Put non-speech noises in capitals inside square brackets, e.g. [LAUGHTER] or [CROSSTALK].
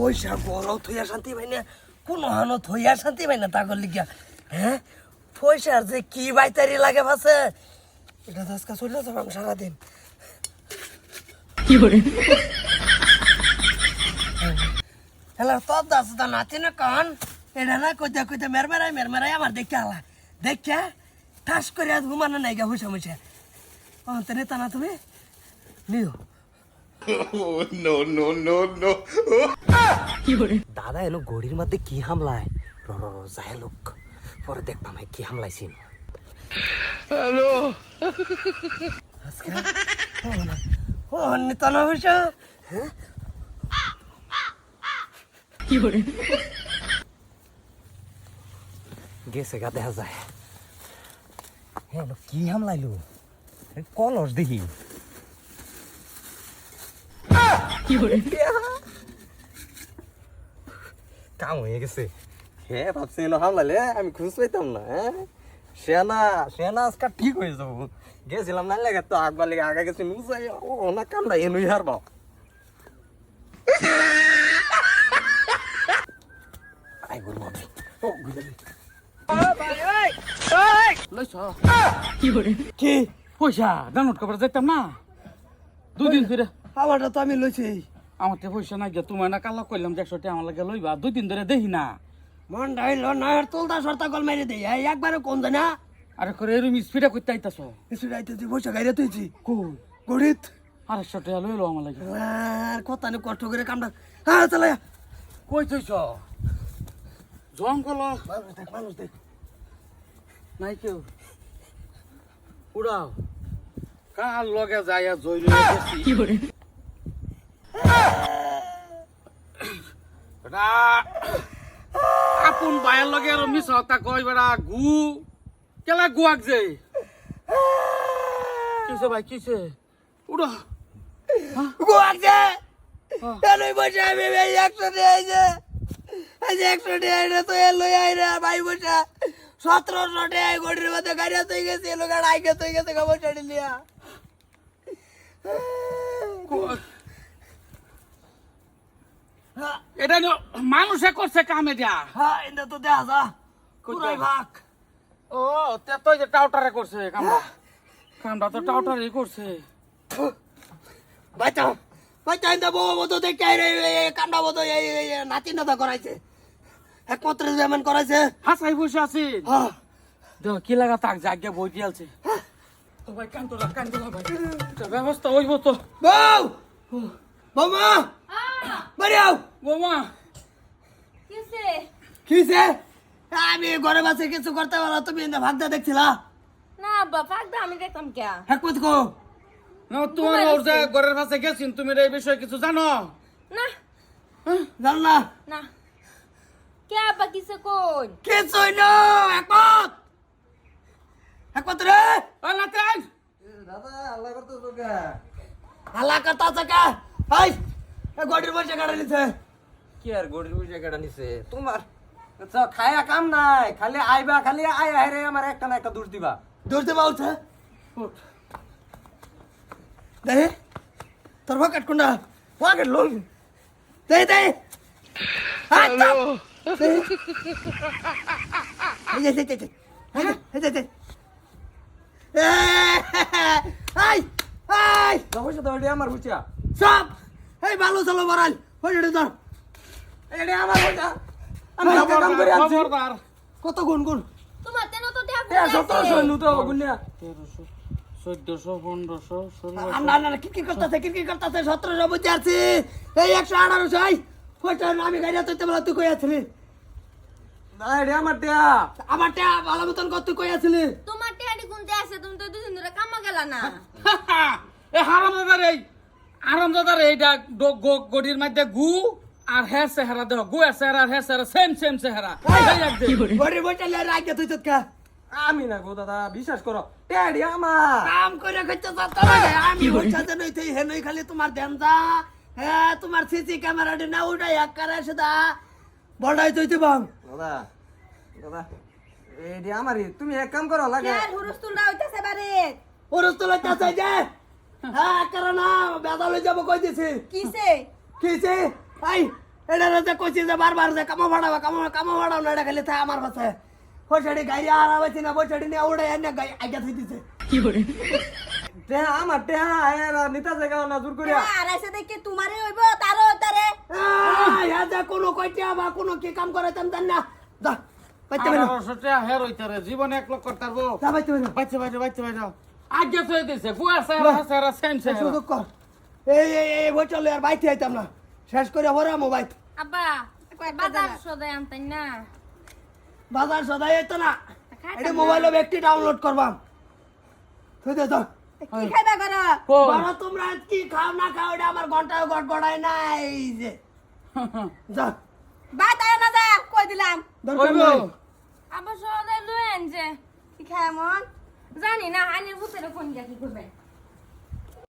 পয়সা গরও থইয়া শান্তি পাই না কোনো হানো থইয়া শান্তি পাই না তাগর লিগিয়া হ্যাঁ? পয়সার যে কি বাইতারি লাগে ভাসে এটা তো আজকে চলে যাব আমি সারাদিন। হ্যালো তোর দাস দা নাচি না কন? এটা না কইতে কইতে মেরমেরাই মেরমেরাই আমার দেখে আলা। দেখে ঠাস করে আজ ঘুমানো নাই গা হুসা মুসা ও তো নেতা না তুমি? নিও। দাদা এলো গড়ির মধ্যে কি হামলায়? র র যাই লোক পরে দেখতাম এই কি হামলাইছিন হ্যালো। ও নিতা না হইছে গেছে গা দেখা যায়। হ্যাঁ কি হামলাইলো? কলস দেখি কাম হয়ে গেছে। হে ভাবছি এলো হামলালে আমি খুঁজ পাইতাম না হ্যাঁ সেনা সেনা আজকে ঠিক হয়ে যাব। গেছিলাম না লাগে তো আগবার লেগে আগে গেছি নুসাই না কামড়া এনুই হারবা। I good morning. ও লইছ কি পয়সা ডাউনলোড করে যাইতাম না। দুদিন ধরে আমারটা তো আমি লইছি। আমার তো পয়সা নাই গিয়া তোমার না কালা কইলাম যে একশো টাকা আমার লাগে লইবা দুই দিন ধরে দেখি না। মন ডাইল না আর তোলতা সরতা গল মেরে দেই। এই একবারে কোন জানা আরে করে এরম স্পিডে করতে আইতাছ? রাইতে তুই বসে গাইরে তুইছি। কই? গড়িত। আড়াইশো টাকা লইলো আমার লাগে। আর কথা নে কষ্ট করে কামটা হ্যাঁ চলে কই থইছ জঙ্গল। মানুষ দেখ মানুষ দেখ। নাই কেউ? উড়াও। কার লগে যাইয়া জইল কি করে আপন বায়ের লগে আর মিস হতা কই বেড়া গু। কেলা গুয়াক যে? কিসে ভাই কিসে উড়া গোয়াক যে। এলই বসে আমি এই একশো এই যে। একশো দিয়ে আইরে তো এলই আইরে ভাই বসে সতেরোশো টাকা গড়ির মধ্যে গাড়ি তুই গেছে এলো গাড়ি আইকে তুই গেছে খবর ছাড়ি লিয়া। এটা মানুষে করছে কাম এটা হ্যাঁ এটা তো দেখা যা। পুরাই ভাগ। ও তে তো যে টাউটারে করছে কামটা। কামটা তো টাউটারে করছে। বাচ্চা বাচ্চা ইন্দা বউ মতো দেখে আইরে কান্ডা মতো এই নাতি নাতা করাইছে। একমাত্র যেমন করাইছে। হাসাই বসে আছি। হ্যাঁ কি লাগা তাক জাগে বই তো ভাই কান কান ভাই। ব্যবস্থা হইব তো। বউ! বৌমা! বাড়ি আও। বোমা। কিসে? কিসে? আমি ঘরে বাসে কিছু করতে পারো তুমি ইন্দা ভাগদা দেখছিলা? না আব্বা ফাঁকদা আমি দেখতাম কে? একমত কো না তোমার ওর যে ঘরের পাশে গেছিন তুমি এই বিষয়ে কিছু জানো? না। জান না। না। কে আব্বা কিসে কোন কিছুই না একমত একমত রে। ও নাতেন হালা কথা চাকা হাই এ গড়ির বসে গাড়ি নিছে। কি আর গরিব কেটা নিছে? তোমার খায়া কাম নাই। খালি আইবা খালি আয় আয় রে আমার একটা না একটা দোষ দিবা। দৌড়তে বাউছে দেহে তোর ভাকাট কোনটা? ভাকাট লোল দেহে দেহে। আমার বুঝা সব এই ভালো চলো বড়াল রে ধর। এটা আমার বুঝা আমি একটা কাম করে আনছি। কত গুণ গুণ? তোমার তেন তো দেয়া এ সতেরোশো নু তো তেরোশো চোদ্দশো পনেরোশো ষোলো না কি কি করতেছে কি কি করতেছে? সতেরোশো বুঝে আছি। এই একশো আঠারোশো আমি তুই বলা তুই কই আছিলি? না এটা আমার টিয়া আমার টা ভালো মতন কর তুই কই আছিলি? তোমার টেহারি গুনতে আছে তুমি তো দুদিন ধরে কামা গেলা না। [LAUGHS] এ হারামজাদার এই। হারামজাদার এইটা গডির মধ্যে গু আর হে চেহারা দেহ গু এর চেহারা আর হে চেহারা সেম সেম চেহারা। এই এক দে। বড়ি বইটা লে রাখে তুই তোর কা। আমি না গো দাদা বিশ্বাস করো এটা আমার। কাম করে করতে যাতে আমি উঠাতে নই তুই হে নই খালি তোমার দেন যা হ্যাঁ তোমার সিসি ক্যামেরা না উঠাই এক করে সেটা বড়াই তুই বাং দাদা দাদা এটা আমারই তুমি এক কাম করো লাগে। কে হুরুস্তুলরা হইতাছে বারে। লাগতে চাই যে হ্যাঁ করে না বেদা লই যাব কই দিছি? কিসে? কিছে আই এটা যে কইছি যে বারবার যে কামো ভাড়াবা কামো কামো ভাড়াও না এটা খালি থাকে আমার কাছে। বৈশাড়ি গাড়ি আর আবাইছি না বৈশাড়ি নিয়ে উড়ে এনে গাই আগে থই দিছে টেহা আমার টেহা এরা নিতা জায়গা না জোর করিয়া। আর এসে দেখি তোমারই হইব তারও তারে হ্যাঁ যে কোনো কইটিয়া বা কোনো কি কাম করে তেম জান না। যা বাইতে বেরো আঠারোশো হের হইতে রে এক লক্ষ করতে পারব যা বাইতে বেরো বাচ্চা বাচ্চা বাচ্চা বাচ্চা আগে তো দিছে গু আছে হেরা সেম সেম সুযোগ কর। এই এই এই বই চলে আর বাইতে আইতাম না। শেষ করে হরে মোবাইল আব্বা বাজার সদাই না? বাজার সদাই হইতো না। এটা মোবাইলে ব্যক্তি ডাউনলোড করবাম। তুই দে তো কি খাইবা করো কোন? বড় তোমরা কি খাও না খাও এটা আমার নাই যে। না যা কই দিলাম? দরকার কইবো নাই আবার সদাই লয়েন যে। কি খায় মন? জানি না আইনের ভূতের কোন যা কি করবে?